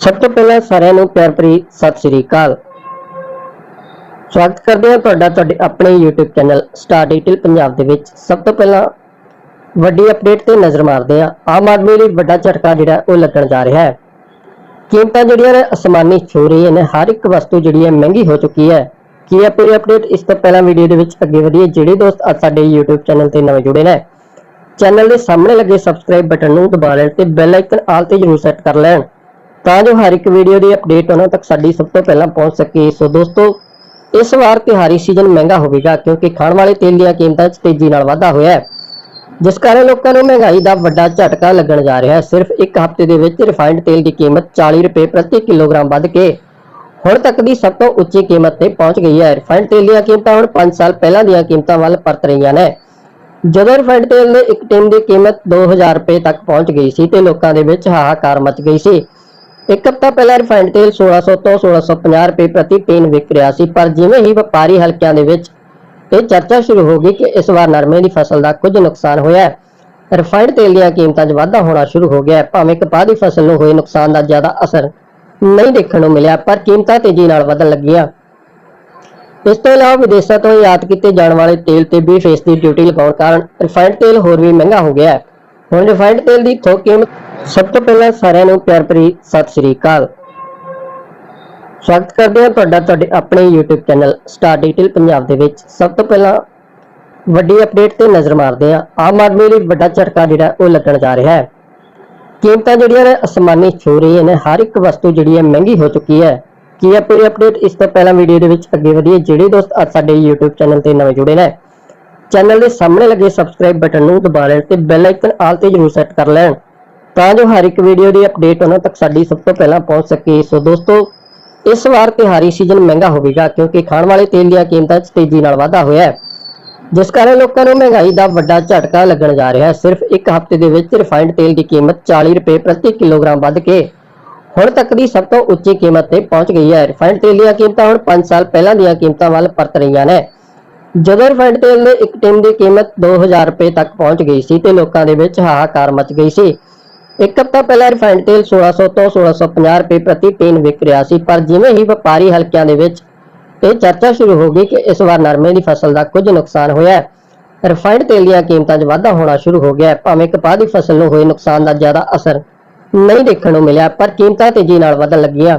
ਸਭ ਤੋਂ ਪਹਿਲਾਂ ਸਾਰਿਆਂ ਨੂੰ ਪਿਆਰ ਭਰੀ ਸਤਿ ਸ੍ਰੀ ਅਕਾਲ। ਸਵਾਗਤ ਕਰਦੇ ਹਾਂ ਤੁਹਾਡਾ, ਤੁਹਾਡੇ ਆਪਣੇ YouTube channel star detail Punjab ਦੇ ਵਿੱਚ। ਸਭ ਤੋਂ ਪਹਿਲਾਂ ਵੱਡੀ ਅਪਡੇਟ ਤੇ ਨਜ਼ਰ ਮਾਰਦੇ ਹਾਂ। ਆਮ ਆਦਮੀ ਲਈ ਵੱਡਾ ਝਟਕਾ ਜਿਹੜਾ, ਉਹ ਲੱਗਣ ਜਾ ਰਿਹਾ ਹੈ। ਕੀਮਤਾਂ ਜਿਹੜੀਆਂ ਨੇ, ਅਸਮਾਨੀ ਛੂ ਰਹੀਆਂ ਨੇ। ਹਰ ਇੱਕ ਵਸਤੂ ਜਿਹੜੀ ਹੈ, ਮਹਿੰਗੀ ਹੋ ਚੁੱਕੀ ਹੈ। ਕੀ ਹੈ ਪੂਰੀ ਅਪਡੇਟ ਇਸ ਤੋਂ ਪਹਿਲਾਂ ਵੀਡੀਓ ਦੇ ਵਿੱਚ ਅੱਗੇ ਵਧੀਏ। ਜਿਹੜੇ ਦੋਸਤ ਅੱਜ ਸਾਡੇ YouTube ਚੈਨਲ ਤੇ ਨਵੇਂ ਜੁੜੇ ਨੇ ਚੈਨਲ ਦੇ ਸਾਹਮਣੇ ਲੱਗੇ ਸਬਸਕ੍ਰਾਈਬ ਬਟਨ ਨੂੰ ਦਬਾ ਲੈਣ ਤੇ ਬੈਲ ਆਈਕਨ ਆਲ ਤੇ ਜ਼ਰੂਰ ਸੈੱਟ ਕਰ ਲੈਣ। ਤਾਂ ਜੋ ਹਰ ਇੱਕ ਵੀਡੀਓ ਦੀ ਅਪਡੇਟ ਉਹਨਾਂ ਤੱਕ ਸਾਡੀ ਸਭ ਤੋਂ ਪਹਿਲਾਂ ਪਹੁੰਚ ਸਕੇ। ਸੋ ਦੋਸਤੋ, ਇਸ ਵਾਰ ਤਿਹਾਰੀ ਸੀਜ਼ਨ ਮਹਿੰਗਾ ਹੋਵੇਗਾ ਕਿਉਂਕਿ ਖਾਣ ਵਾਲੇ ਤੇਲ ਦੀਆਂ ਕੀਮਤਾਂ 'ਚ ਤੇਜ਼ੀ ਨਾਲ ਵਾਧਾ ਹੋਇਆ ਹੈ। ਜਿਸ ਕਾਰਨ ਲੋਕਾਂ ਨੂੰ ਮਹਿੰਗਾਈ ਦਾ ਵੱਡਾ ਝਟਕਾ ਲੱਗਣ ਜਾ ਰਿਹਾ ਹੈ। ਸਿਰਫ ਇੱਕ ਹਫ਼ਤੇ ਦੇ ਵਿੱਚ ਰਿਫਾਈਨਡ ਤੇਲ ਦੀ ਕੀਮਤ 40 ਰੁਪਏ ਪ੍ਰਤੀ ਕਿਲੋਗ੍ਰਾਮ ਵੱਧ ਕੇ ਹੁਣ ਤੱਕ ਦੀ ਸਭ ਤੋਂ ਉੱਚੀ ਕੀਮਤ ਤੇ ਪਹੁੰਚ ਗਈ ਹੈ। ਰਿਫਾਈਨਡ ਤੇਲ ਦੀਆਂ ਕੀਮਤਾਂ ਹੁਣ 5 ਸਾਲ ਪਹਿਲਾਂ ਦੀਆਂ ਕੀਮਤਾਂ ਵੱਲ ਪਰਤ ਰਹੀਆਂ ਨੇ। ਜਦੋਂ ਰਿਫਾਈਨਡ ਤੇਲ ਦੇ ਇੱਕ ਟਿਨ ਦੀ ਕੀਮਤ 2000 ਰੁਪਏ ਤੱਕ ਪਹੁੰਚ ਗਈ ਸੀ ਤੇ ਲੋਕਾਂ ਦੇ ਵਿੱਚ ਹਾਹਾਕਾਰ ਮਚ ਗਈ ਸੀ। ਇੱਕ ਹਫ਼ਤਾ ਪਹਿਲਾਂ ਰਿਫਾਈਨਡ ਤੇਲ 1600 ਤੋਂ 1650 ਰੁਪਏ ਪ੍ਰਤੀ ਟਿਨ ਵਿਕ ਰਿਹਾ ਸੀ, ਪਰ ਜਿਵੇਂ ਹੀ ਵਪਾਰੀ ਹਲਕਿਆਂ ਦੇ ਵਿੱਚ ਇਹ ਚਰਚਾ ਸ਼ੁਰੂ ਹੋ ਗਈ ਕਿ ਇਸ ਵਾਰ ਨਰਮੇ ਦੀ ਫਸਲ ਦਾ ਕੁਝ ਨੁਕਸਾਨ ਹੋਇਆ ਹੈ, ਰਿਫਾਈਨਡ ਤੇਲ ਦੀਆਂ ਕੀਮਤਾਂ 'ਚ ਵਾਧਾ ਹੋਣਾ ਸ਼ੁਰੂ ਹੋ ਗਿਆ ਹੈ। ਭਾਵੇਂ ਕਪਾਹ ਦੀ ਫਸਲ ਨੂੰ ਹੋਏ ਨੁਕਸਾਨ ਦਾ ਜ਼ਿਆਦਾ ਅਸਰ ਨਹੀਂ ਦੇਖਣ ਨੂੰ ਮਿਲਿਆ, ਪਰ ਕੀਮਤਾਂ ਤੇਜ਼ੀ ਨਾਲ ਵਧਣ ਲੱਗੀਆਂ। ਇਸ ਤੋਂ ਇਲਾਵਾ ਵਿਦੇਸ਼ਾਂ ਤੋਂ ਆਯਾਤ ਕੀਤੇ ਜਾਣ ਵਾਲੇ ਤੇਲ ਤੇ 20% ਦੀ ਡਿਊਟੀ ਲਗਾਉਣ ਕਾਰਨ ਰਿਫਾਈਨਡ ਤੇਲ ਹੋਰ ਵੀ ਮਹਿੰਗਾ ਹੋ ਗਿਆ ਹੈ। ਹੁਣ ਰਿਫਾਈਨਡ ਤੇਲ ਦੀ ਥੋਕ ਕੀਮਤ ਸਭ ਤੋਂ ਪਹਿਲਾਂ ਸਾਰਿਆਂ ਨੂੰ ਪਿਆਰ ਭਰੀ ਸਤਿ ਸ੍ਰੀ ਅਕਾਲ। ਸਵਾਗਤ ਕਰਦੇ ਹਾਂ ਤੁਹਾਡਾ ਤੁਹਾਡੇ ਆਪਣੇ YouTube channel star detail Punjab ਦੇ ਵਿੱਚ। ਸਭ ਤੋਂ ਪਹਿਲਾਂ ਵੱਡੀ ਅਪਡੇਟ ਤੇ ਨਜ਼ਰ ਮਾਰਦੇ ਹਾਂ। ਆਮ ਆਦਮੀ ਲਈ ਵੱਡਾ ਝਟਕਾ ਜਿਹੜਾ ਉਹ ਲੱਗਣ ਜਾ ਰਿਹਾ ਹੈ। ਕੀਮਤਾਂ ਜਿਹੜੀਆਂ ਨੇ ਅਸਮਾਨੀ ਛੂ ਰਹੀਆਂ ਨੇ। ਹਰ ਇੱਕ ਵਸਤੂ ਜਿਹੜੀ ਹੈ ਮਹਿੰਗੀ ਹੋ ਚੁੱਕੀ ਹੈ। ਕੀ ਹੈ ਪੂਰੀ ਅਪਡੇਟ ਇਸ ਤੋਂ ਪਹਿਲਾਂ ਵੀਡੀਓ ਦੇ ਵਿੱਚ ਅੱਗੇ ਵਧੀਏ ਜਿਹੜੇ ਦੋਸਤ ਅੱਜ ਸਾਡੇ YouTube ਚੈਨਲ ਤੇ ਨਵੇਂ ਜੁੜੇ ਨੇ ਚੈਨਲ ਦੇ ਸਾਹਮਣੇ ਲੱਗੇ ਸਬਸਕ੍ਰਾਈਬ ਬਟਨ ਨੂੰ ਦਬਾ ਲੈਣ ਤੇ ਬੈਲ ਆਈਕਨ ਆਲ ਤੇ ਜ਼ਰੂਰ ਸੈੱਟ ਕਰ ਲੈਣ। ਤਾਂ ਜੋ ਹਰ ਇੱਕ ਵੀਡੀਓ ਦੀ ਅਪਡੇਟ ਉਹਨਾਂ ਤੱਕ ਸਾਡੀ ਸਭ ਤੋਂ ਪਹਿਲਾਂ ਪਹੁੰਚ ਸਕੇ। ਸੋ ਦੋਸਤੋ, ਇਸ ਵਾਰ ਤਿਹਾਰੀ ਸੀਜ਼ਨ ਮਹਿੰਗਾ ਹੋਵੇਗਾ ਕਿਉਂਕਿ ਖਾਣ ਵਾਲੇ ਤੇਲ ਦੀਆਂ ਕੀਮਤਾਂ 'ਚ ਤੇਜ਼ੀ ਨਾਲ ਵਾਧਾ ਹੋਇਆ ਹੈ। ਜਿਸ ਕਾਰਨ ਲੋਕਾਂ ਨੂੰ ਮਹਿੰਗਾਈ ਦਾ ਵੱਡਾ ਝਟਕਾ ਲੱਗਣ ਜਾ ਰਿਹਾ ਹੈ। ਸਿਰਫ ਇੱਕ ਹਫ਼ਤੇ ਦੇ ਵਿੱਚ ਰਿਫਾਈਨਡ ਤੇਲ ਦੀ ਕੀਮਤ 40 ਰੁਪਏ ਪ੍ਰਤੀ ਕਿਲੋਗ੍ਰਾਮ ਵੱਧ ਕੇ ਹੁਣ ਤੱਕ ਦੀ ਸਭ ਤੋਂ ਉੱਚੀ ਕੀਮਤ ਤੇ ਪਹੁੰਚ ਗਈ ਹੈ। ਰਿਫਾਈਨਡ ਤੇਲ ਦੀਆਂ ਕੀਮਤਾਂ ਹੁਣ 5 ਸਾਲ ਪਹਿਲਾਂ ਦੀਆਂ ਕੀਮਤਾਂ ਵੱਲ ਪਰਤ ਰਹੀਆਂ ਨੇ। ਜਦੋਂ ਰਿਫਾਈਨਡ ਤੇਲ ਦੇ ਇੱਕ ਟਿਨ ਦੀ ਕੀਮਤ 2000 ਰੁਪਏ ਤੱਕ ਪਹੁੰਚ ਗਈ ਸੀ ਤੇ ਲੋਕਾਂ ਦੇ ਵਿੱਚ ਹਾਹਾਕਾਰ ਮਚ ਗਈ ਸੀ। ਇੱਕ ਹਫ਼ਤਾ ਪਹਿਲਾਂ ਰਿਫਾਈਨਡ ਤੇਲ 1600 ਤੋਂ 1650 ਰੁਪਏ ਪ੍ਰਤੀ ਟਿਨ ਵਿਕ ਰਿਹਾ ਸੀ, ਪਰ ਜਿਵੇਂ ਹੀ ਵਪਾਰੀ ਹਲਕਿਆਂ ਦੇ ਵਿੱਚ ਇਹ ਚਰਚਾ ਸ਼ੁਰੂ ਹੋ ਗਈ ਕਿ ਇਸ ਵਾਰ ਨਰਮੇ ਦੀ ਫਸਲ ਦਾ ਕੁਝ ਨੁਕਸਾਨ ਹੋਇਆ ਹੈ, ਰਿਫਾਈਨਡ ਤੇਲ ਦੀਆਂ ਕੀਮਤਾਂ 'ਚ ਵਾਧਾ ਹੋਣਾ ਸ਼ੁਰੂ ਹੋ ਗਿਆ ਭਾਵੇਂ ਕਪਾਹ ਦੀ ਫਸਲ ਨੂੰ ਹੋਏ ਨੁਕਸਾਨ ਦਾ ਜ਼ਿਆਦਾ ਅਸਰ ਨਹੀਂ ਦੇਖਣ ਨੂੰ ਮਿਲਿਆ, ਪਰ ਕੀਮਤਾਂ ਤੇਜ਼ੀ ਨਾਲ ਵਧਣ ਲੱਗੀਆਂ।